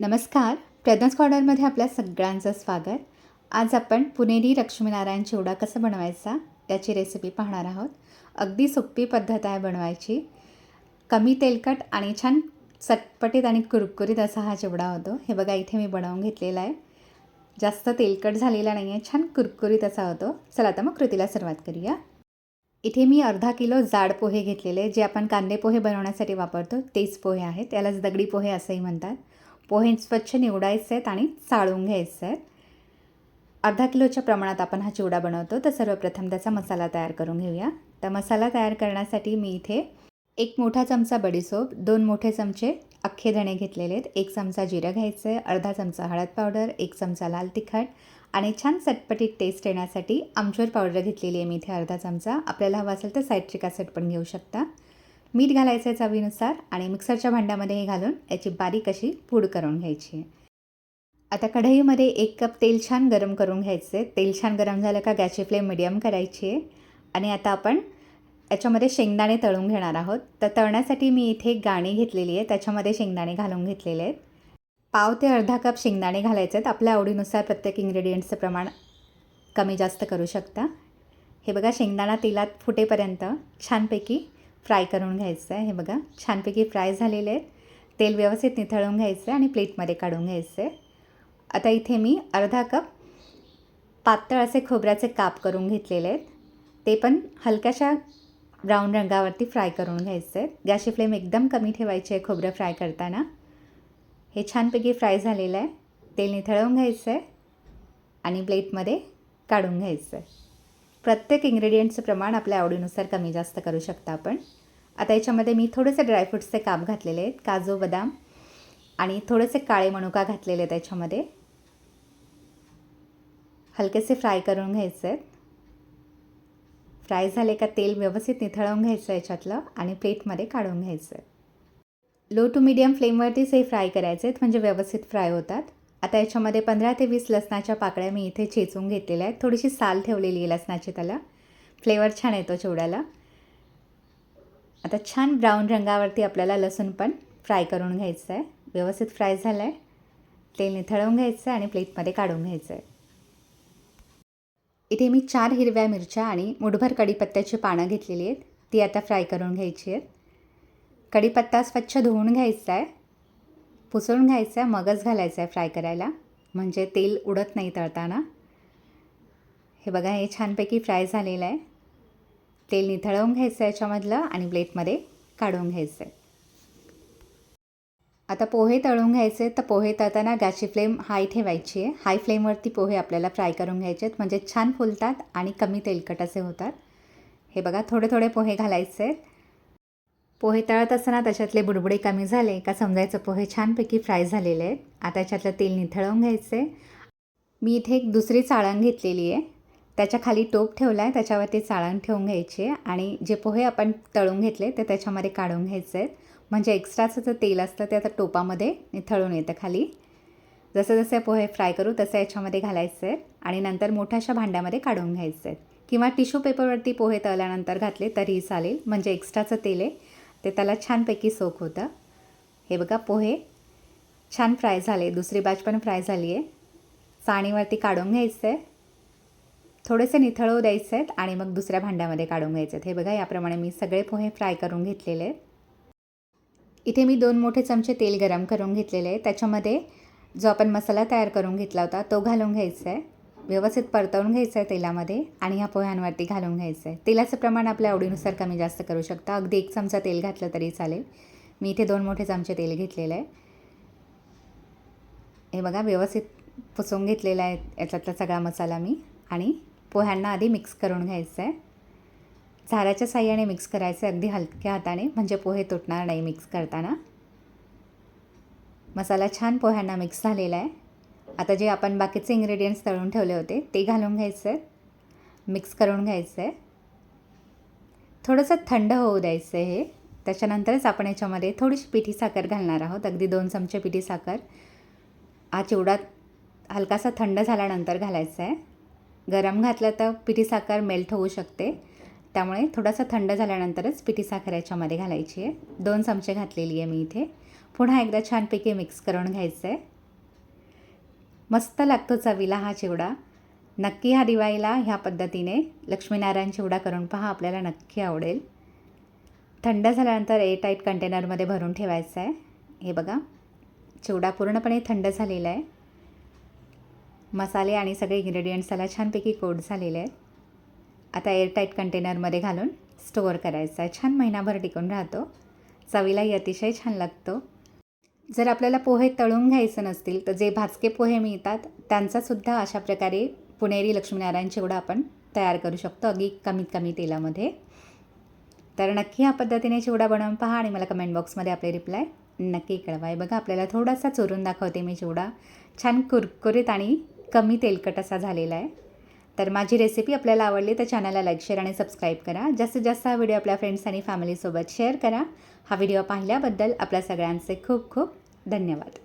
नमस्कार. प्रज्ञास कॉर्नरमध्ये आपल्या सगळ्यांचं स्वागत. आज आपण पुणेरी लक्ष्मीनारायण चिवडा कसा बनवायचा याची रेसिपी पाहणार आहोत. अगदी सोपी पद्धत आहे बनवायची. कमी तेलकट आणि छान चटपटीत आणि कुरकुरीत असा हा चिवडा होतो. हे बघा इथे मी बनवून घेतलेला आहे. जास्त तेलकट झालेला नाही आहे छान कुरकुरीत असा होतो. चला आता मग कृतीला सुरुवात करूया. इथे मी अर्धा किलो जाड पोहे घेतलेले. जे आपण कांदे पोहे बनवण्यासाठी वापरतो तेच पोहे आहेत. यालाच दगडी पोहे असंही म्हणतात. पोहे स्वच्छ निवडायचे आहेत आणि चाळून घ्यायचे आहेत. अर्धा किलोच्या प्रमाणात आपण हा चिवडा बनवतो. तर सर्वप्रथम त्याचा मसाला तयार करून घेऊया. तर मसाला तयार करण्यासाठी मी इथे एक मोठा चमचा बडीसोप दोन मोठे चमचे अख्खे धणे घेतलेले आहेत. एक चमचा जिरं घ्यायचं आहे अर्धा चमचा हळद पावडर एक चमचा लाल तिखट आणि छान चटपटीत टेस्ट येण्यासाठी आमचूर पावडर घेतलेली आहे मी इथे अर्धा चमचा. आपल्याला हवा असेल तर सायट्रिक ॲसिड पण घेऊ शकता. मीठ घालायचं आहे चवीनुसार आणि मिक्सरच्या भांड्यामध्ये हे घालून याची बारीक अशी पूड करून घ्यायची. आहे आता कढईमध्ये एक कप तेल छान गरम करून घ्यायचं आहे तेल छान गरम झालं का गॅसची फ्लेम मिडियम करायची आहे. आणि आता आपण याच्यामध्ये शेंगदाणे तळून घेणार आहोत. तर तळण्यासाठी मी इथे गाणी घेतलेली आहे. त्याच्यामध्ये शेंगदाणे घालून घेतलेले आहेत. पाव ते अर्धा कप शेंगदाणे घालायचे आहेत. आपल्या आवडीनुसार प्रत्येक इंग्रेडियंट्सचं प्रमाण कमी जास्त करू शकता. हे बघा शेंगदाणा तेलात फुटेपर्यंत छानपैकी फ्राय करून घ्यायचं आहे. हे बघा छानपैकी फ्राय झालेले आहेत. तेल व्यवस्थित निथळून घ्यायचं आहे आणि प्लेटमध्ये काढून घ्यायचं आहे. आता इथे मी अर्धा कप पातळ असे खोबऱ्याचे काप करून घेतलेले आहेत. ते पण हलक्याशा ब्राऊन रंगावरती फ्राय करून घ्यायचे आहेत. गॅसची फ्लेम एकदम कमी ठेवायची आहे खोबरं फ्राय करताना. हे छानपैकी फ्राय झालेलं आहे. तेल निथळवून घ्यायचं आहे आणि प्लेटमध्ये काढून घ्यायचं आहे. प्रत्येक इंग्रेडियंटचं प्रमाण आपल्या आवडीनुसार कमी जास्त करू शकता आपण. आता याच्यामध्ये मी थोडेसे ड्रायफ्रुट्सचे काप घातलेले आहेत. काजू बदाम आणि थोडेसे काळे मनुका घातलेले आहेत त्याच्यामध्ये हलकेसे फ्राय करून घ्यायचे आहेत. फ्राय झाले का तेल व्यवस्थित निथळवून घ्यायचं याच्यातलं आणि प्लेटमध्ये काढून घ्यायचं आहे. लो टू मिडियम फ्लेमवरतीच हे फ्राय करायचे आहेत. म्हणजे व्यवस्थित फ्राय होतात. आता याच्यामध्ये पंधरा ते वीस लसणाच्या पाकळ्या मी इथे चेचून घेतलेल्या आहेत. थोडीशी साल ठेवलेली आहे लसणाची त्याला. फ्लेवर छान येतो चिवड्याला. आता छान ब्राऊन रंगावरती आपल्याला लसूण पण फ्राय करून घ्यायचं आहे व्यवस्थित फ्राय झालं आहे तेल निथळवून घ्यायचं आहे आणि प्लेटमध्ये काढून घ्यायचं आहे इथे मी चार हिरव्या मिरच्या आणि मुठभर कढीपत्त्याची पानं घेतलेली आहेत. ती आता फ्राय करून घ्यायची आहेत. कढीपत्ता स्वच्छ धुवून घ्यायचा आहे पुसळून घ्यायचं आहे मगच घालायचं आहे फ्राय करायला. म्हणजे तेल उडत नाही तळताना. हे बघा हे छानपैकी फ्राय झालेलं आहे. तेल निथळवून घ्यायचं आहे याच्यामधलं आणि प्लेटमध्ये काढून घ्यायचं आहे आता पोहे तळून घ्यायचे तर पोहे तळताना गॅसची फ्लेम हाय ठेवायची आहे. हाय फ्लेमवरती पोहे आपल्याला फ्राय करून घ्यायचे आहेत. म्हणजे छान फुलतात आणि कमी तेलकट असे होतात. हे बघा थोडे थोडे पोहे घालायचे आहेत. पोहे तळत असताना त्याच्यातले बुडबुडे कमी झाले का समजायचं पोहे छानपैकी फ्राय झालेले आहेत. आता याच्यातलं तेल निथळवून घ्यायचे मी इथे एक दुसरी चाळण घेतलेली आहे. त्याच्याखाली टोप ठेवला आहे त्याच्यावरती चाळण ठेवून घ्यायची आहे आणि जे पोहे आपण तळून घेतले ते त्याच्यामध्ये काढून घ्यायचे आहेत. म्हणजे एक्स्ट्राचं जे तेल असतं ते आता टोपामध्ये निथळून येतं खाली. जसं जसे पोहे फ्राय करू तसं याच्यामध्ये घालायचे आहेत आणि नंतर मोठ्याशा भांड्यामध्ये काढून घ्यायचे आहेत किंवा टिश्यू पेपरवरती पोहे तळल्यानंतर घातले तरीही चालेल. म्हणजे एक्स्ट्राचं तेल आहे. ते त्याला छानपैकी सोक होतं. हे बघा पोहे. छान फ्राय झाले. दुसरी बाज पण फ्राय झाली आहे चाणीवरती काढून घ्यायचं. आहे थोडेसे निथळवू द्यायचे आहेत आणि मग दुसऱ्या भांड्यामध्ये काढून घ्यायचे आहेत. हे बघा याप्रमाणे मी सगळे पोहे फ्राय करून घेतलेले आहेत. इथे मी दोन मोठे चमचे तेल गरम करून घेतलेले आहे त्याच्यामध्ये जो आपण मसाला तयार करून घेतला होता तो घालून घ्यायचा आहे. व्यवस्थित परतवून घ्यायचं आहे तेलामध्ये आणि ह्या पोह्यांवरती घालून घ्यायचं आहे. तेलाचं प्रमाण आपल्या आवडीनुसार कमी जास्त करू शकता. अगदी एक चमचा तेल घातलं तरी चालेल. मी इथे दोन मोठे चमचे तेल घेतलेलं आहे. हे बघा व्यवस्थित पुसून घेतलेला आहे याच्यातला सगळा मसाला मी. आणि पोह्यांना आधी मिक्स करून घ्यायचं आहे. झाराच्या साह्याने मिक्स करायचं आहे अगदी हलक्या हाताने. म्हणजे पोहे तुटणार नाही मिक्स करताना. मसाला छान पोह्यांना मिक्स झालेला आहे. आता जे आपण बाकीचे इन्ग्रेडियंट्स तळून ठेवले होते ते घालून घ्यायचं आहे मिक्स करून घ्यायचं आहे थोडंसं थंड होऊ द्यायचं आहे हे. त्याच्यानंतरच आपण याच्यामध्ये थोडीशी पिठी साखर घालणार आहोत. अगदी दोन चमचे पिठी साखर. हा चिवडा हलकासा थंड झाल्यानंतर घालायचा आहे. गरम घातलं तर पिठी साखर मेल्ट होऊ शकते. त्यामुळे थोडासा थंड झाल्यानंतरच पिठी साखर याच्यामध्ये घालायची आहे. दोन चमचे घातलेली आहे मी इथे. पुन्हा एकदा छानपैकी मिक्स करून घ्यायचं आहे. मस्त लागतो चवीला हा चिवडा. नक्की हा दिवाळीला ह्या पद्धतीने लक्ष्मीनारायण चिवडा करून पहा आपल्याला नक्की आवडेल. थंड झाल्यानंतर एअर टाईट कंटेनरमध्ये भरून ठेवायचं आहे. हे बघा चिवडा पूर्णपणे थंड झालेला आहे. मसाले आणि सगळे इन्ग्रेडियंट्स त्याला छानपैकी कोट झालेले आहेत. आता एअर टाईट कंटेनरमध्ये घालून स्टोअर करायचा आहे. छान महिनाभर टिकून राहतो. चवीलाही अतिशय छान लागतो. जर आपल्याला पोहे तळून घ्यायचं नसतील तर जे भाजके पोहे मिळतात त्यांचासुद्धा अशा प्रकारे पुणेरी लक्ष्मीनारायण चिवडा आपण तयार करू शकतो अगदी कमीत कमी तेलामध्ये. तर नक्की ह्या पद्धतीने चिवडा बनवून पहा आणि मला कमेंट बॉक्समध्ये आपले रिप्लाय नक्की कळवा आहे बघा आपल्याला थोडासा चोरून दाखवते मी चिवडा. छान कुरकुरीत आणि कमी तेलकट असा झालेला आहे. तर माझी रेसिपी आपल्याला आवडली तर चॅनलला लाईक शेअर आणि सबस्क्राईब करा. जास्तीत जास्त हा व्हिडिओ आपल्या फ्रेंड्स आणि फॅमिलीसोबत शेअर करा. हा व्हिडिओ पाहिल्याबद्दल आपल्या सगळ्यांचे खूप खूप धन्यवाद.